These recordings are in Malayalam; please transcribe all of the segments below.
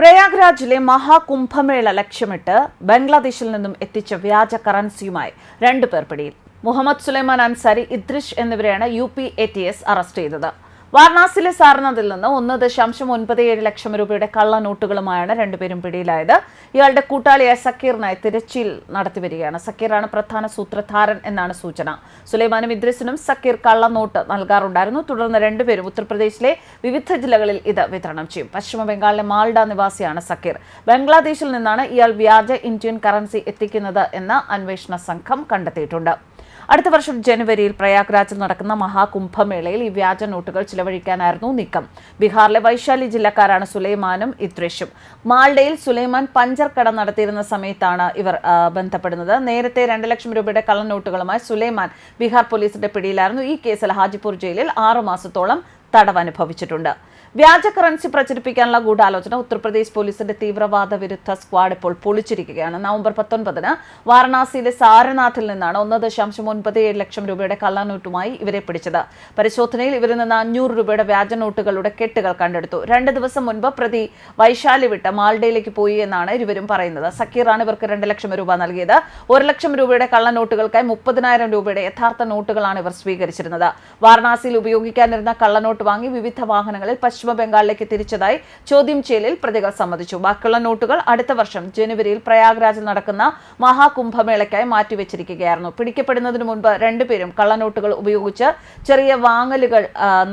പ്രയാഗ്രാജിലെ മഹാകുംഭമേള ലക്ഷ്യമിട്ട് ബംഗ്ലാദേശിൽ നിന്നും എത്തിച്ച വ്യാജ കറൻസിയുമായി രണ്ടുപേർ പിടിയിൽ. മുഹമ്മദ് സുലൈമാൻ അൻസാരി ഇദ്രിഷ് എന്നിവരെയാണ് U P A T S arrest ചെയ്തത്. വാരണാസിയിലെ സാർനാഥിൽ നിന്ന് ഒന്ന് ദശാംശം ഒൻപത് ഏഴ് ലക്ഷം രൂപയുടെ കള്ള നോട്ടുകളുമായാണ് രണ്ടുപേരും പിടിയിലായത്. ഇയാളുടെ കൂട്ടാളിയായ സക്കീറിനായി തിരച്ചിൽ നടത്തിവരികയാണ് സക്കീറാണ് പ്രധാന സൂത്രധാരൻ എന്നാണ് സൂചന. സുലൈമാനും ഇദ്രിസിനും സക്കീർ കള്ളനോട്ട് നൽകാറുണ്ടായിരുന്നു. തുടർന്ന് രണ്ടുപേരും ഉത്തർപ്രദേശിലെ വിവിധ ജില്ലകളിൽ ഇത് വിതരണം ചെയ്യും. പശ്ചിമ ബംഗാളിലെ മാൾഡ നിവാസിയാണ് സക്കീർ. ബംഗ്ലാദേശിൽ നിന്നാണ് ഇയാൾ വ്യാജ ഇന്ത്യൻ കറൻസി എത്തിക്കുന്നത് എന്ന് അന്വേഷണ സംഘം കണ്ടെത്തിയിട്ടുണ്ട്. അടുത്ത വർഷം ജനുവരിയിൽ പ്രയാഗ്രാജിൽ നടക്കുന്ന മഹാകുംഭമേളയിൽ ഈ വ്യാജ നോട്ടുകൾ ചിലവഴിക്കാനായിരുന്നു നീക്കം. ബീഹാറിലെ വൈശാലി ജില്ലക്കാരാണ് സുലൈമാനും ഇത്രേഷും. മാൾഡയിൽ സുലൈമാൻ പഞ്ചർ കട നടത്തിയിരുന്ന സമയത്താണ് ഇവർ ബന്ധപ്പെടുന്നത്. നേരത്തെ രണ്ട് ലക്ഷം രൂപയുടെ കള്ളനോട്ടുകളുമായി സുലൈമാൻ ബീഹാർ പോലീസിന്റെ പിടിയിലായിരുന്നു. ഈ കേസിൽ ഹാജിപൂർ ജയിലിൽ ആറു മാസത്തോളം തടവ് അനുഭവിച്ചിട്ടുണ്ട് വ്യാജ കറൻസി പ്രചരിപ്പിക്കാനുള്ള ഗൂഢാലോചന ഉത്തർപ്രദേശ് പോലീസിന്റെ തീവ്രവാദ വിരുദ്ധ സ്ക്വാഡ് ഇപ്പോൾ പൊളിച്ചിരിക്കുകയാണ്. നവംബർ പത്തൊൻപതിന് വാരണാസിയിലെ സാരനാഥിൽ നിന്നാണ് ഒന്ന് ദശാംശം ഒൻപത് ഏഴ് ലക്ഷം രൂപയുടെ കള്ളനോട്ടുമായി ഇവരെ പിടിച്ചത്. പരിശോധനയിൽ ഇവരിൽ നിന്ന് അഞ്ഞൂറ് രൂപയുടെ വ്യാജ നോട്ടുകളുടെ കെട്ടുകൾ കണ്ടെടുത്തു. രണ്ട് ദിവസം മുൻപ് പ്രതി വൈശാലി വിട്ട് മാൾഡയിലേക്ക് പോയി എന്നാണ് ഇരുവരും പറയുന്നത്. സക്കീറാണ് ഇവർക്ക് രണ്ട് ലക്ഷം രൂപ നൽകിയത്. ഒരു ലക്ഷം രൂപയുടെ കള്ളനോട്ടുകൾക്കായി മുപ്പതിനായിരം രൂപയുടെ യഥാർത്ഥ നോട്ടുകളാണ് ഇവർ സ്വീകരിച്ചിരുന്നത്. വാരണാസിയിൽ ഉപയോഗിക്കാനിരുന്ന കള്ളനോട്ട് വാങ്ങി വിവിധ വാഹനങ്ങളിൽ പശ്ചിമ ബംഗാളിലേക്ക് തിരിച്ചതായി ചോദ്യം ചെയ്യലിൽ പ്രതികൾ സമ്മതിച്ചു. ബാക്കിയുള്ള നോട്ടുകൾ അടുത്ത വർഷം ജനുവരിയിൽ പ്രയാഗ്രാജിൽ നടക്കുന്ന മഹാകുംഭമേളയ്ക്കായി മാറ്റിവെച്ചിരിക്കുകയായിരുന്നു. പിടിക്കപ്പെടുന്നതിന് മുൻപ് രണ്ടുപേരും കള്ളനോട്ടുകൾ ഉപയോഗിച്ച് ചെറിയ വാങ്ങലുകൾ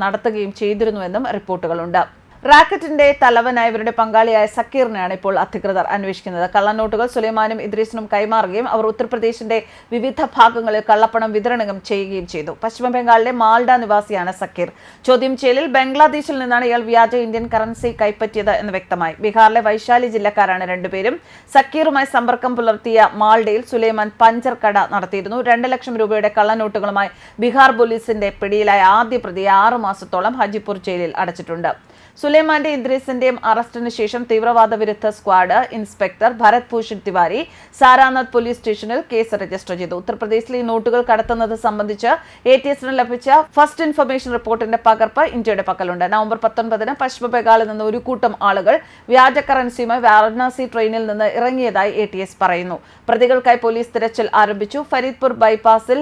നടത്തുകയും ചെയ്തിരുന്നുവെന്നും റിപ്പോർട്ടുകളുണ്ട്. റാക്കറ്റിന്റെ തലവനായ ഇവരുടെ പങ്കാളിയായ സക്കീറിനെയാണ് ഇപ്പോൾ അധികൃതർ അന്വേഷിക്കുന്നത്. കള്ളനോട്ടുകൾ സുലൈമാനും ഇദ്രീസിനും കൈമാറുകയും അവർ ഉത്തർപ്രദേശിന്റെ വിവിധ ഭാഗങ്ങളിൽ കള്ളപ്പണം വിതരണം ചെയ്യുകയും ചെയ്തു. പശ്ചിമ ബംഗാളിലെ മാൽഡ നിവാസിയാണ് സക്കീർ. ചോദ്യം ചെയ്യലിൽ ബംഗ്ലാദേശിൽ നിന്നാണ് ഇയാൾ വ്യാജ ഇന്ത്യൻ കറൻസി കൈപ്പറ്റിയത് എന്ന് വ്യക്തമായി. ബീഹാറിലെ വൈശാലി ജില്ലക്കാരാണ് രണ്ടുപേരും. സക്കീറുമായി സമ്പർക്കം പുലർത്തിയ മാൾഡയിൽ സുലൈമാൻ പഞ്ചർ കട നടത്തിയിരുന്നു. രണ്ട് ലക്ഷം രൂപയുടെ കള്ളനോട്ടുകളുമായി ബീഹാർ പോലീസിന്റെ പിടിയിലായ ആദ്യ പ്രതിയെ ആറു മാസത്തോളം ഹജിപൂർ ജയിലിൽ അടച്ചിട്ടുണ്ട്. സുലൈമാന്റെ ഇദ്രീസിന്റെയും അറസ്റ്റിന് ശേഷം തീവ്രവാദ വിരുദ്ധ squad inspector Bharat Bhushan Tiwari Sarnath police സ്റ്റേഷനിൽ കേസ് രജിസ്റ്റർ ചെയ്തു. ഉത്തർപ്രദേശിൽ ഈ നോട്ടുകൾ കടത്തുന്നത് സംബന്ധിച്ച് എ ടി എസിന് ലഭിച്ച ഫസ്റ്റ് ഇൻഫർമേഷൻ റിപ്പോർട്ടിന്റെ പകർപ്പ് ഇന്ത്യയുടെ പക്കലുണ്ട്. നവംബർ പത്തൊൻപതിന് പശ്ചിമ ബംഗാളിൽ നിന്ന് ഒരു കൂട്ടം ആളുകൾ വ്യാജ കറൻസിയുമായി വാരണാസി ട്രെയിനിൽ നിന്ന് ഇറങ്ങിയതായി എ ടി എസ് പറയുന്നു. പ്രതികൾക്കായി പോലീസ് തിരച്ചിൽ ആരംഭിച്ചു. ഫരീദ്പൂർ ബൈപ്പാസിൽ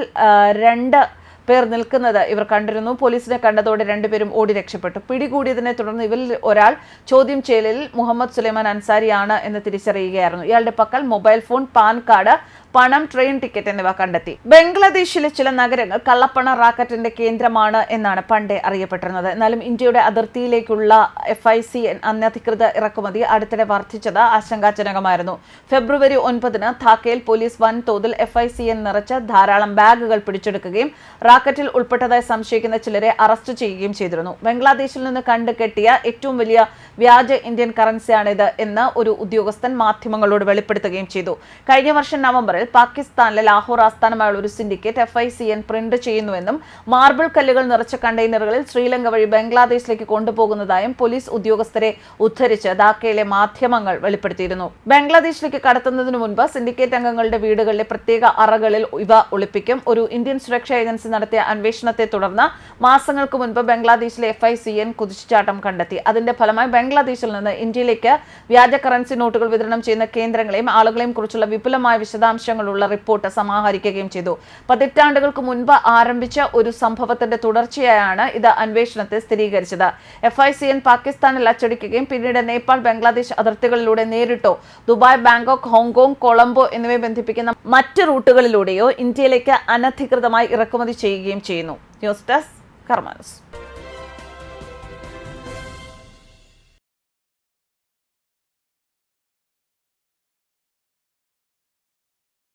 രണ്ട് പേർ നിൽക്കുന്നത് ഇവർ കണ്ടിരുന്നു. പോലീസിനെ കണ്ടതോടെ രണ്ടുപേരും ഓടി രക്ഷപ്പെട്ടു. പിടികൂടിയതിനെ തുടർന്ന് ഇവരിൽ ഒരാൾ ചോദ്യം ചെയ്യലിൽ മുഹമ്മദ് സുലൈമാൻ അൻസാരിയാണ് എന്ന് തിരിച്ചറിയുകയായിരുന്നു. ഇയാളുടെ പക്കൽ മൊബൈൽ ഫോൺ പാൻ കാർഡ് പണം ട്രെയിൻ ടിക്കറ്റ് എന്നിവ കണ്ടെത്തി. ബംഗ്ലാദേശിലെ ചില നഗരങ്ങൾ കള്ളപ്പണ റാക്കറ്റിന്റെ കേന്ദ്രമാണ് എന്നാണ് പണ്ടേ അറിയപ്പെട്ടിരുന്നത്. എന്നാലും ഇന്ത്യയുടെ അതിർത്തിയിലേക്കുള്ള എഫ് ഐ സി അനധികൃത ഇറക്കുമതി അടുത്തിടെ വർദ്ധിച്ചത് ആശങ്കാജനകമായിരുന്നു. ഫെബ്രുവരി ഒൻപതിന് ധാക്കയിൽ പോലീസ് വൻതോതിൽ എഫ് ഐ സി എൻ നിറച്ച ധാരാളം ബാഗുകൾ പിടിച്ചെടുക്കുകയും റാക്കറ്റിൽ ഉൾപ്പെട്ടതായി സംശയിക്കുന്ന ചിലരെ അറസ്റ്റ് ചെയ്യുകയും ചെയ്തിരുന്നു. ബംഗ്ലാദേശിൽ നിന്ന് കണ്ടുകെട്ടിയ ഏറ്റവും വലിയ വ്യാജ ഇന്ത്യൻ കറൻസിയാണിത് എന്ന് ഒരു ഉദ്യോഗസ്ഥൻ മാധ്യമങ്ങളോട് വെളിപ്പെടുത്തുകയും ചെയ്തു. കഴിഞ്ഞ വർഷം നവംബറിൽ പാകിസ്ഥാനിലെ ലാഹോർ ആസ്ഥാനമായുള്ള ഒരു syndicate F I C N print ചെയ്യുന്നുവെന്നും മാർബിൾ കല്ലുകൾ നിറച്ച കണ്ടെയ്നറുകളിൽ ശ്രീലങ്ക വഴി ബംഗ്ലാദേശിലേക്ക് കൊണ്ടുപോകുന്നതായും പോലീസ് ഉദ്യോഗസ്ഥരെ ഉദ്ധരിച്ച് ധാക്കയിലെ മാധ്യമങ്ങൾ വെളിപ്പെടുത്തിയിരുന്നു. ബംഗ്ലാദേശിലേക്ക് കടത്തുന്നതിനു മുൻപ് സിൻഡിക്കേറ്റ് അംഗങ്ങളുടെ വീടുകളിലെ പ്രത്യേക അറകളിൽ ഇവ ഒളിപ്പിക്കും. ഒരു ഇന്ത്യൻ സുരക്ഷാ ഏജൻസി നടത്തിയ അന്വേഷണത്തെ തുടർന്ന് മാസങ്ങൾക്ക് മുൻപ് ബംഗ്ലാദേശിലെ എഫ് ഐ സി എൻ കുതിച്ചുചാട്ടം കണ്ടെത്തി. അതിന്റെ ഫലമായി ബംഗ്ലാദേശിൽ നിന്ന് ഇന്ത്യയിലേക്ക് വ്യാജ കറൻസി നോട്ടുകൾ വിതരണം ചെയ്യുന്ന കേന്ദ്രങ്ങളെയും ആളുകളെയും കുറിച്ചുള്ള വിപുലമായ വിശദാംശങ്ങളുള്ള റിപ്പോർട്ട് സമാഹരിക്കുകയും ചെയ്തു. പതിറ്റാണ്ടുകൾക്ക് മുൻപ് ആരംഭിച്ച ഒരു സംഭവത്തിന്റെ തുടർച്ചയായാണ് ഇത് അന്വേഷണത്തെ സ്ഥിരീകരിച്ചത്. എഫ് ഐ സി എൻ പാകിസ്ഥാനിൽ അച്ചടിക്കുകയും പിന്നീട് നേപ്പാൾ ബംഗ്ലാദേശ് അതിർത്തികളിലൂടെ നേരിട്ടോ ദുബായ് ബാങ്കോക്ക് ഹോങ്കോങ് കൊളംബോ എന്നിവയെ ബന്ധിപ്പിക്കുന്ന മറ്റ് റൂട്ടുകളിലൂടെയോ ഇന്ത്യയിലേക്ക് അനധികൃതമായി ഇറക്കുമതി ചെയ്യുകയും ചെയ്യുന്നു. News desk കർമാനസ്.